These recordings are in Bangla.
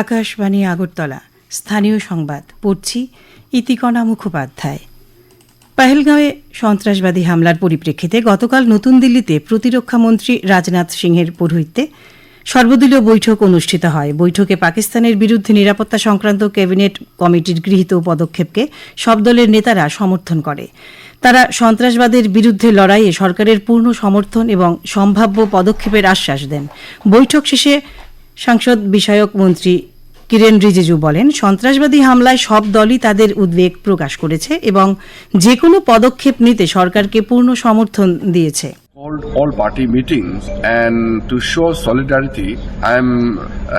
আকাশবাণী আগরতলা, স্থানীয় সংবাদ, পড়ছি ইতিকণা মুখোপাধ্যায়। পাহেলগাঁওয়ে সন্ত্রাসবাদী হামলার পরিপ্রেক্ষিতে গতকাল নতুন দিল্লিতে প্রতিরক্ষামন্ত্রী রাজনাথ সিংহের পৌরোহিত্যে সর্বদলীয় বৈঠক অনুষ্ঠিত হয়। বৈঠকে পাকিস্তানের বিরুদ্ধে নিরাপত্তা সংক্রান্ত ক্যাবিনেট কমিটির গৃহীত পদক্ষেপকে সব দলের নেতারা সমর্থন করে। তারা সন্ত্রাসবাদের বিরুদ্ধে লড়াইয়ে সরকারের পূর্ণ সমর্থন এবং সম্ভাব্য পদক্ষেপের আশ্বাস দেন। বৈঠক শেষে সাংসদ বিষয়ক মন্ত্রী কিরেন রিজিজু বলেন, সন্ত্রাসবাদী হামলায় সব দলই তাদের উদ্বেগ প্রকাশ করেছে এবং যে কোনো পদক্ষেপ নিতে সরকারকে পূর্ণ সমর্থন দিয়েছে। Called all party meetings and to show solidarity i am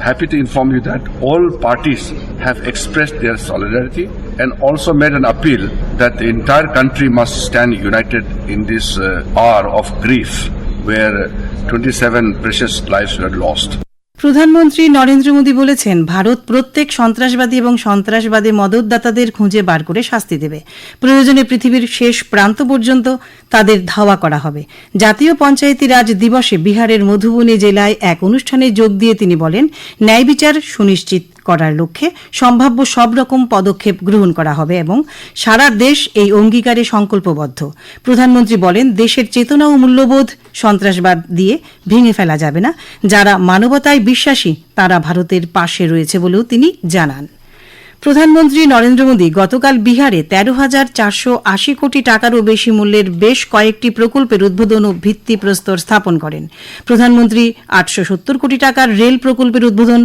happy to inform you that all parties have expressed their solidarity and also made an appeal that the entire country must stand united in this uh, hour of grief where 27 precious lives were lost প্রধানমন্ত্রী নরেন্দ্র মোদী বলেছেন, ভারত প্রত্যেক সন্ত্রাসবাদী এবং সন্ত্রাসবাদী মদতদাতাদের খুঁজে বার করে শাস্তি দেবে। প্রয়োজনে পৃথিবীর শেষ প্রান্ত পর্যন্ত তাদের ধাওয়া করা হবে। জাতীয় পঞ্চায়েতি রাজ দিবসে বিহারের মধুবনী জেলায় এক অনুষ্ঠানে যোগ দিয়ে তিনি বলেন, ন্যায় বিচার সুনিশ্চিত। করার লক্ষ্যে সম্ভাব্য সব রকম পদক্ষেপ গ্রহণ করা হবে এবং সারা দেশ এই অঙ্গীকারে সংকল্পবদ্ধ। প্রধানমন্ত্রী বলেন, দেশের চেতনা ও মূল্যবোধ সন্ত্রাসবাদ দিয়ে ভেঙে ফেলা যাবে না। যারা মানবতায় বিশ্বাসী, তারা ভারতের পাশে রয়েছে বলেও তিনি জানান। প্রধানমন্ত্রী নরেন্দ্র মোদী গতকাল বিহারে তেরো হাজার চারশো আশি কোটি টাকারও বেশি মূল্যের বেশ কয়েকটি প্রকল্পের উদ্বোধন ও ভিত্তিপ্রস্তর স্থাপন করেন। প্রধানমন্ত্রী আটশো সত্তর কোটি টাকার রেল প্রকল্পের উদ্বোধন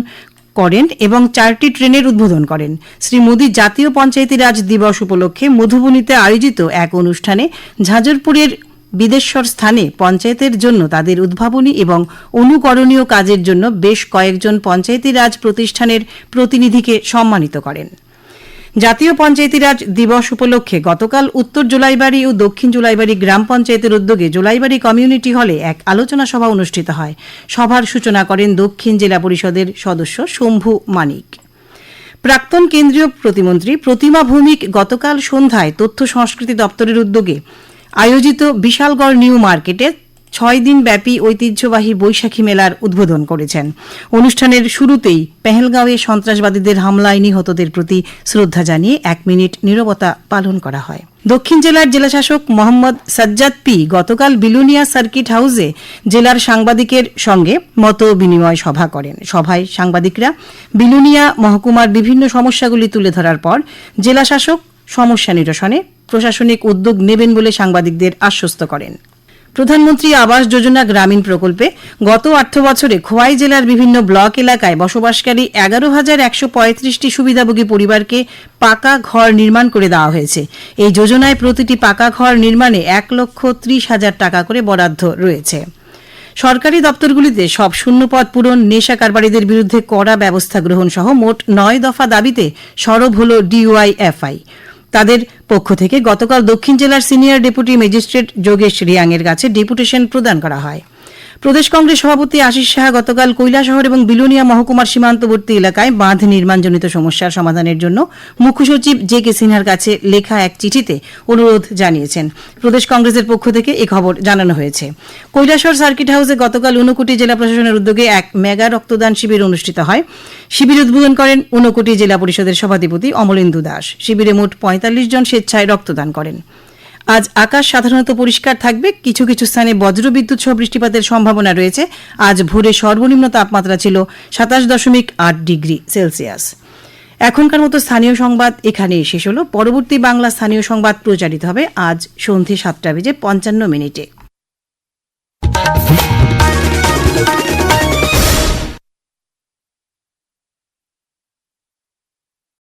করেন এবং চারটি ট্রেনের উদ্বোধন করেন। শ্রী মোদী জাতীয় পঞ্চায়েতি রাজ দিবস উপলক্ষে মধুবনীতে আয়োজিত এক অনুষ্ঠানে ঝাঁঝরপুরের বিদেশ্বর স্থানে পঞ্চায়েতের জন্য তাদের উদ্ভাবনী এবং অনুকরণীয় কাজের জন্য বেশ কয়েকজন পঞ্চায়েতি রাজ প্রতিষ্ঠানের প্রতিনিধিকে সম্মানিত করেন। জাতীয় পঞ্চায়েতি রাজ দিবস উপলক্ষে গতকাল উত্তর জোলাইবাড়ি ও দক্ষিণ জোলাইবাড়ি গ্রাম পঞ্চায়েতের উদ্যোগে জোলাইবাড়ি কমিউনিটি হলে এক আলোচনা সভা অনুষ্ঠিত হয়। সভার সূচনা করেন দক্ষিণ জেলা পরিষদের সদস্য শম্ভু মানিক। প্রাক্তন কেন্দ্রীয় প্রতিমন্ত্রী প্রতিমা ভৌমিক গতকাল সন্ধ্যায় তথ্য সংস্কৃতি দপ্তরের উদ্যোগে আয়োজিত বিশালগড় নিউ মার্কেটে ছয় দিন ব্যাপী ঐতিহ্যবাহী বৈশাখী মেলার উদ্বোধন করেছেন। অনুষ্ঠানের শুরুতেই পেহেলগাঁওয়ে সন্ত্রাসবাদীদের হামলায় নিহতদের প্রতি শ্রদ্ধা জানিয়ে এক মিনিট নীরবতা পালন করা হয়। দক্ষিণ জেলার জেলাশাসক মোহাম্মদ সাজ্জাদ পি গতকাল বিলুনিয়া সার্কিট হাউসে জেলার সাংবাদিকের সঙ্গে মত বিনিময় সভা করেন। সভায় সাংবাদিকরা বিলুনিয়া মহকুমার বিভিন্ন সমস্যাগুলি তুলে ধরার পর জেলাশাসক সমস্যা নিরসনে প্রশাসনিক উদ্যোগ নেবেন বলে সাংবাদিকদের আশ্বস্ত করেন। প্রধানমন্ত্রী আবাস যোজনা গ্রামীণ প্রকল্পে গত অর্থ বছরে খোয়াই জেলার বিভিন্ন ব্লক এলাকায় বসবাসকারী এগারো হাজার একশো পঁয়ত্রিশটি সুবিধাভোগী পরিবারকে পাকা ঘর নির্মাণ করে দেওয়া হয়েছে। এই যোজনায় প্রতিটি পাকা ঘর নির্মাণে এক লক্ষ ত্রিশ হাজার টাকা করে বরাদ্দ রয়েছে। সরকারি দপ্তরগুলিতে সব শূন্যপদ পূরণ, নেশা কারবারিদের বিরুদ্ধে কড়া ব্যবস্থা গ্রহণ সহ মোট নয় দফা দাবিতে সরব হল ডিওয়াইএফআই তাদের পক্ষ থেকে গতকাল দক্ষিণ জেলার senior deputy magistrate Yogesh Reang এর কাছে ডেপুটেশন প্রদান করা হয়। প্রদেশ কংগ্রেস সভাপতি আশিস সাহা গতকাল কৈলাসহর এবং বিলোনিয়া মহকুমার সীমান্তবর্তী এলাকায় বাঁধ নির্মাণজনিত সমস্যার সমাধানের জন্য মুখ্য সচিব জে কে সিনহার কাছে লেখা এক চিঠিতে অনুরোধ জানিয়েছেন। প্রদেশ কংগ্রেসের পক্ষ থেকে এ খবর জানানো হয়েছে। কৈলাসহর সার্কিট হাউসে গতকাল ঊনকোটি জেলা প্রশাসনের উদ্যোগে এক মেগা রক্তদান শিবির অনুষ্ঠিত হয়। শিবির উদ্বোধন করেন ঊনকোটি জেলা পরিষদের সভাধিপতি অমলেন্দু দাস। শিবিরে মোট পঁয়তাল্লিশ জন স্বেচ্ছায় রক্তদান করেন। আজ আকাশ সাধারণত পরিষ্কার থাকবে। কিছু কিছু স্থানে বজ্রবিদ্যুৎ সহ বৃষ্টিপাতের সম্ভাবনা রয়েছে। আজ ভোরে সর্বনিম্ন তাপমাত্রা ছিল সাতাশ দশমিক আট ডিগ্রি সেলসিয়াস। এখনকার মতো স্থানীয় সংবাদ এখানে শেষ হলো। পরবর্তী বাংলা স্থানীয় সংবাদ প্রচারিত হবে আজ সন্ধে সাতটা বেজে পঞ্চান্ন মিনিটে।